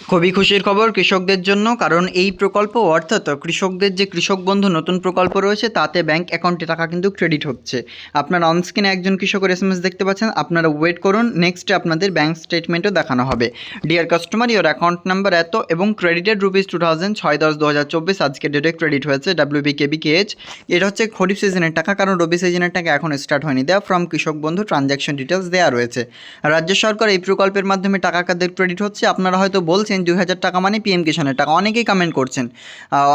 খুবই খুশির খবর কৃষকদের জন্য, কারণ এই প্রকল্প, অর্থাৎ কৃষকদের যে কৃষক বন্ধু নতুন প্রকল্প রয়েছে, তাতে ব্যাংক অ্যাকাউন্টে টাকা কিন্তু ক্রেডিট হচ্ছে। আপনারা অনস্ক্রিনে একজন কৃষকের এস দেখতে পাচ্ছেন, আপনারা ওয়েট করুন নেক্সটে আপনাদের ব্যাংক স্টেটমেন্টও দেখানো হবে। Dear customer your account number এত এবং ক্রেডিটেড রুপিস টু থাউজেন্ড ছয় দশ দু হাজার চব্বিশ আজকে ডেটে ক্রেডিট হয়েছে ডাব্লিউবি কেবি কেএইচ এটা হচ্ছে খরিফ সিজনের টাকা, কারণ রবি সিজনের টাকা এখন স্টার্ট হয়নি। দেওয়া ফ্রম কৃষক বন্ধু ট্রানজ্যাকশন ডিটেলস দেওয়া রয়েছে। রাজ্য সরকার এই প্রকল্পের মাধ্যমে টাকা কাদের ক্রেডিট হচ্ছে, আপনারা হয়তো বলছেন দুই হাজার টাকা মানে পিএম কিষানের টাকা। অনেকেই কমেন্ট করছেন।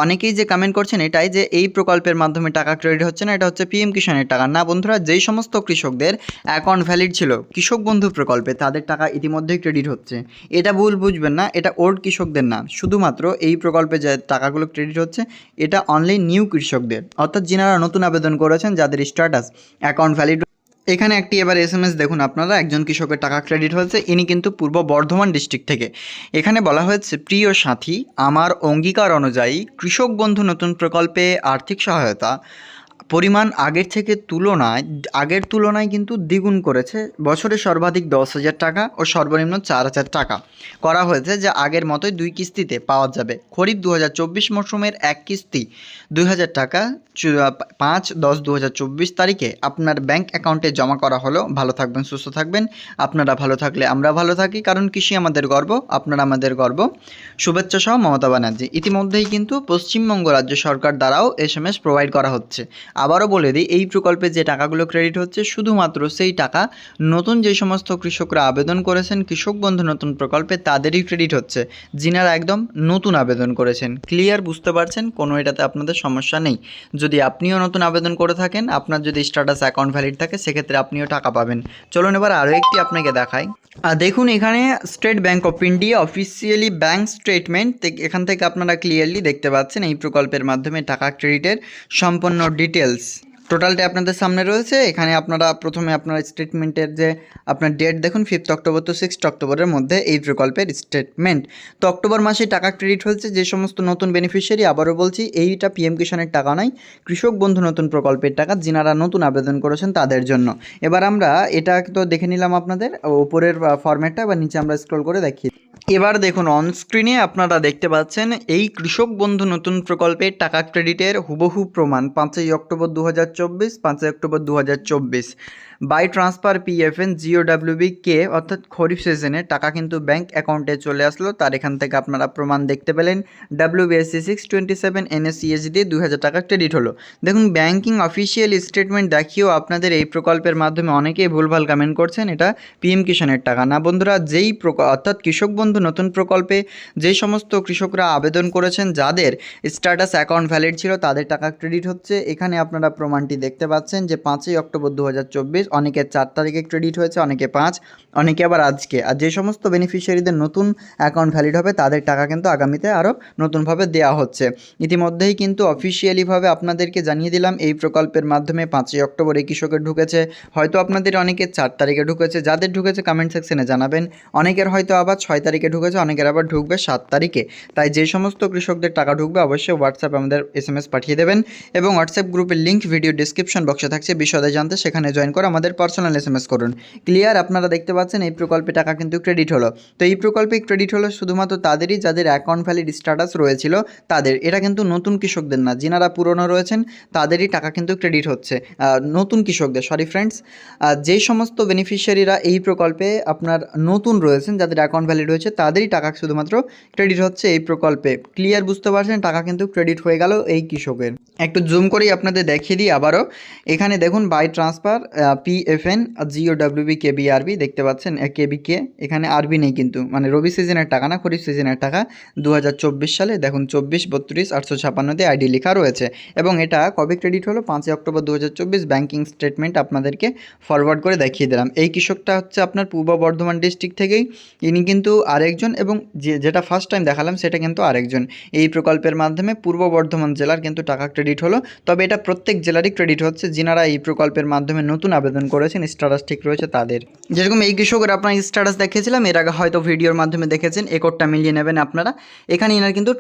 অনেকেই যে কমেন্ট করছেন এটাই যে এই প্রকল্পের মাধ্যমে টাকা ক্রেডিট হচ্ছে না, এটা হচ্ছে পিএম কিষানের টাকা। না বন্ধুরা, যেই সমস্ত কৃষকদের অ্যাকাউন্ট ভ্যালিড ছিল, কৃষক বন্ধু প্রকল্পে, তাদের টাকা ইতিমধ্যেই ক্রেডিট হচ্ছে। এটা ভুল বুঝবেন না, এটা ওল্ড কৃষকদের না। শুধুমাত্র এই প্রকল্পে যে টাকাগুলো ক্রেডিট হচ্ছে, এটা অনলি নিউ কৃষকদের। অর্থাৎ যিনারা নতুন আবেদন করেছেন, যাদের স্ট্যাটাস অ্যাকাউন্ট ভ্যালিড এখানে একটি এবার এস এম এস দেখুন আপনারা, একজন কৃষকের টাকা ক্রেডিট হয়েছে, ইনি কিন্তু পূর্ব বর্ধমান ডিস্ট্রিক্ট থেকে। এখানে বলা হয়েছে, প্রিয় সাথী, আমার অঙ্গীকার অনুযায়ী কৃষক বন্ধু নতুন প্রকল্পে আর্থিক সহায়তা পরিমাণ আগের থেকে তুলনায়, আগের তুলনায় কিন্তু দ্বিগুণ করেছে। বছরে সর্বাধিক দশ হাজার টাকা ও সর্বনিম্ন চার হাজার টাকা। করা হয়েছে যা আগের মতোই দুই কিস্তিতে পাওয়া যাবে। খরিফ দু হাজার চব্বিশ মরশুমের এক কিস্তি দুই হাজার টাকা পাঁচ দশ দু হাজার চব্বিশ তারিখে আপনার ব্যাংক অ্যাকাউন্টে জমা করা হলো। ভালো থাকবেন, সুস্থ থাকবেন। আপনারা ভালো থাকলে আমরা ভালো থাকি, কারণ কৃষি আমাদের গর্ব, আপনারা আমাদের গর্ব। শুভেচ্ছা সহ মমতা ব্যানার্জি। ইতিমধ্যেই কিন্তু পশ্চিমবঙ্গ রাজ্য সরকার দ্বারাও এস এম এস প্রোভাইড করা হচ্ছে। আবারও বলে দিই, এই প্রকল্পে যে টাকাগুলো ক্রেডিট হচ্ছে, শুধুমাত্র সেই টাকা নতুন যে সমস্ত কৃষকরা আবেদন করেছেন, কৃষক বন্ধু নতুন প্রকল্পে তাদেরই ক্রেডিট হচ্ছে, যিনারা একদম নতুন আবেদন করেছেন। ক্লিয়ার বুঝতে পারছেন? কোনো এটাতে আপনাদের সমস্যা নেই। যদি আপনিও নতুন আবেদন করে থাকেন, আপনার যদি স্ট্যাটাস অ্যাকাউন্ট ভ্যালিড থাকে, সেক্ষেত্রে আপনিও টাকা পাবেন। চলুন এবার আরও একটি আপনাকে দেখাই। আর দেখুন এখানে State Bank of India officially bank statement এখান থেকে আপনারা ক্লিয়ারলি দেখতে পাচ্ছেন এই প্রকল্পের মাধ্যমে টাকা ক্রেডিটের সম্পূর্ণ ডিটেলস টোটালটা আপনাদের সামনে রয়েছে। এখানে আপনারা প্রথমে আপনার স্টেটমেন্টের যে আপনার ডেট দেখুন ফিফথ অক্টোবর তো সিক্সথ অক্টোবরের মধ্যে এই প্রকল্পের স্টেটমেন্ট তো অক্টোবর মাসে টাকা ক্রেডিট হয়েছে। যে সমস্ত নতুন বেনিফিশিয়ারি আবারও বলছি, এইটা পিএম কিষানের টাকা নয়। কৃষক বন্ধু নতুন প্রকল্পের টাকা, যিনারা নতুন আবেদন করেছেন তাদের জন্য। এবার আমরা এটা তো দেখে নিলাম আপনাদের, উপরের ফরম্যাটটা এবার নিচে আমরা স্ক্রল করে দেখি এবার দেখুন অনস্ক্রিনে আপনারা দেখতে পাচ্ছেন, এই কৃষক বন্ধু নতুন প্রকল্পের টাকা ক্রেডিটের হুবহু প্রমাণ, পাঁচই অক্টোবর দু হাজার চব্বিশ, পাঁচই অক্টোবর দু হাজার চব্বিশ। By transfer PFN GO WB কে অর্থাৎ খরিফ সিজনে টাকা কিন্তু ব্যাংক অ্যাকাউন্টে চলে আসলো। তার এখান থেকে আপনারা প্রমাণ দেখতে পেলেন। WBSC six twenty seven NACS দিয়ে দুই হাজার টাকা ক্রেডিট হলো। দেখুন ব্যাংকিং অফিসিয়াল স্টেটমেন্ট দেখিয়েও আপনাদের এই প্রকল্পের মাধ্যমে অনেকেই ভুলভাল কমেন্ট করছেন। এটা পিএম কিষানের টাকা। না, বন্ধুরা, যেই অর্থাৎ কৃষক বন্ধু নতুন প্রকল্পে যেই সমস্ত কৃষকরা আবেদন করেছেন, যাদের স্ট্যাটাস অ্যাকাউন্ট ভ্যালিড ছিল, তাদের টাকা ক্রেডিট হচ্ছে। এখানে আপনারা প্রমাণটি দেখতে পাচ্ছেন যে পাঁচই অক্টোবর দু হাজার চব্বিশ অনেকের চার তারিখে ক্রেডিট হয়েছে, অনেকে পাঁচ, অনেকে আবার আজকে। আর যে সমস্ত বেনিফিশিয়ারিদের নতুন অ্যাকাউন্ট ভ্যালিড হবে, তাদের টাকা কিন্তু আগামীতে আরও নতুনভাবে দেওয়া হচ্ছে। ইতিমধ্যেই কিন্তু অফিসিয়ালিভাবে আপনাদেরকে জানিয়ে দিলাম, এই প্রকল্পের মাধ্যমে পাঁচই অক্টোবর কৃষকের ঢুকেছে। হয়তো আপনাদের অনেকের চার তারিখে ঢুকেছে, যাদের ঢুকেছে কমেন্ট সেকশনে জানাবেন। অনেকের হয়তো আবার ছয় তারিখে ঢুকেছে, অনেকের আবার ঢুকবে সাত তারিখে। তাই যে সমস্ত কৃষকদের টাকা ঢুকবে, অবশ্যই হোয়াটসঅ্যাপে আমাদের এস পাঠিয়ে দেবেন এবং হোয়াটসঅ্যাপ গ্রুপের লিঙ্ক ভিডিও ডিসক্রিপশন বক্সে থাকছে। বিশদে জানতে সেখানে জয়েন করে আমাদের পার্সোনাল এস এম এস করুন। ক্লিয়ার আপনারা দেখতে পাচ্ছেন এই প্রকল্পে টাকা কিন্তু ক্রেডিট হলো। তো এই প্রকল্পে ক্রেডিট হলো শুধুমাত্র তাদেরই যাদের অ্যাকাউন্ট ভ্যালিড স্ট্যাটাস রয়েছিল, তাদের। এটা কিন্তু নতুন কৃষকদের না, যিনারা পুরনো রয়েছেন, তাদেরই টাকা কিন্তু ক্রেডিট হচ্ছে। নতুন কৃষকদের সরি ফ্রেন্ডস যেই সমস্ত বেনিফিশিয়ারিরা এই প্রকল্পে আপনার নতুন রয়েছেন, যাদের অ্যাকাউন্ট ভ্যালিড রয়েছে, তাদেরই টাকা শুধুমাত্র ক্রেডিট হচ্ছে এই প্রকল্পে। ক্লিয়ার বুঝতে পারছেন? টাকা কিন্তু ক্রেডিট হয়ে গেল এই কৃষকের। একটু জুম করেই আপনাদের দেখিয়ে দিই আবারও। এখানে দেখুন by transfer PFN GO WB KB RB দেখতে পাচ্ছেন কেবি কে এখানে আরবি নেই কিন্তু। মানে রবি সিজনের টাকা না, খরিফ সিজনের টাকা। দু হাজার চব্বিশ সালে দেখুন চব্বিশ, বত্রিশ, আটশো ছাপান্নতে আইডি লেখা রয়েছে। এবং এটা কবে ক্রেডিট হলো? পাঁচই অক্টোবর দু হাজার চব্বিশ ব্যাংকিং স্টেটমেন্ট আপনাদেরকে ফরওয়ার্ড করে দেখিয়ে দিলাম। এই কৃষকটা হচ্ছে আপনার পূর্ব বর্ধমান ডিস্ট্রিক্ট থেকেই। ইনি কিন্তু আরেকজন এবং যে, যেটা ফার্স্ট টাইম দেখালাম সেটা কিন্তু আরেকজন। এই প্রকল্পের মাধ্যমে পূর্ব বর্ধমান জেলার কিন্তু টাকা ক্রেডিট হলো। তবে এটা প্রত্যেক জেলারই ক্রেডিট হচ্ছে। যিনারা এই প্রকল্পের মাধ্যমে নতুন আবেদন আবেদন করেছেন স্ট্যাটাস ঠিক রয়েছে তাদের। যেরকম এই কৃষকের আপনার স্ট্যাটাস দেখিয়েছিলাম, এর আগে হয়তো ভিডিওর মাধ্যমে দেখেছেন এ কোডটা মিলিয়ে নেবেন আপনারা। এখানে এনার কিন্তু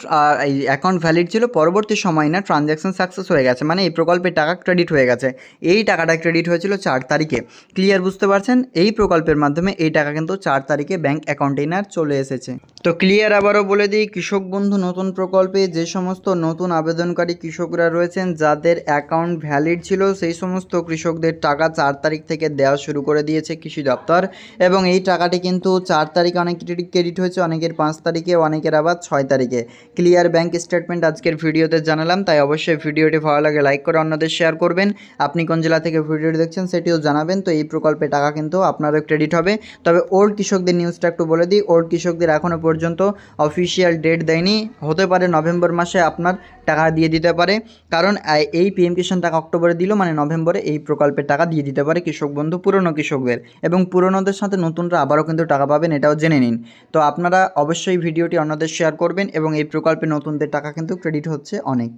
এই অ্যাকাউন্ট ভ্যালিড ছিল, পরবর্তী সময় না ট্রানজ্যাকশন সাকসেস হয়ে গেছে মানে এই প্রকল্পের টাকা ক্রেডিট হয়ে গেছে। এই টাকাটা ক্রেডিট হয়েছিল চার তারিখে। ক্লিয়ার বুঝতে পারছেন? এই প্রকল্পের মাধ্যমে এই টাকা কিন্তু চার তারিখে ব্যাংক অ্যাকাউন্টে এনার চলে এসেছে। তো ক্লিয়ার আবারও বলে দিই, কৃষক বন্ধু নতুন প্রকল্পে যে সমস্ত নতুন আবেদনকারী কৃষকরা রয়েছেন, যাদের অ্যাকাউন্ট ভ্যালিড ছিল, সেই সমস্ত কৃষকদের টাকা চার তারিখ থেকে দেওয়া শুরু করে দিয়েছে কৃষি দপ্তর। এবং এই টাকাটি কিন্তু চার তারিখে অনেক ক্রেডিট হয়েছে, অনেকের পাঁচ তারিখে, অনেকের আবার ছয় তারিখে। ক্লিয়ার ব্যাংক স্টেটমেন্ট আজকের ভিডিওতে জানালাম, তাই অবশ্যই ভিডিওটি ভালো লাগে লাইক করে অন্যদের শেয়ার করবেন। আপনি কোন জেলা থেকে ভিডিওটি দেখছেন সেটিও জানাবেন, তো এই প্রকল্পে টাকা কিন্তু আপনারও ক্রেডিট হবে। তবে ওল্ড কৃষকদের নিউজটা একটু বলে দিই ওল্ড কৃষকদের এখনও পর্যন্ত অফিসিয়াল ডেট দেয়নি। হতে পারে নভেম্বর মাসে আপনার টাকা দিয়ে দিতে পারে, কারণ এই পিএম কিষাণ টাকা অক্টোবরে দিল মানে নভেম্বরে এই প্রকল্পের টাকা দিয়ে দিতে পারে কৃষক বন্ধু, পুরনো কৃষকদের এবং পুরনোদের সাথে নতুনরা আবারও কিন্তু টাকা পাবেন, এটাও জেনে নিন। তো আপনারা অবশ্যই ভিডিওটি অন্যদের শেয়ার করবেন এবং এই প্রকল্পে নতুনদের টাকা কিন্তু ক্রেডিট হচ্ছে অনেক।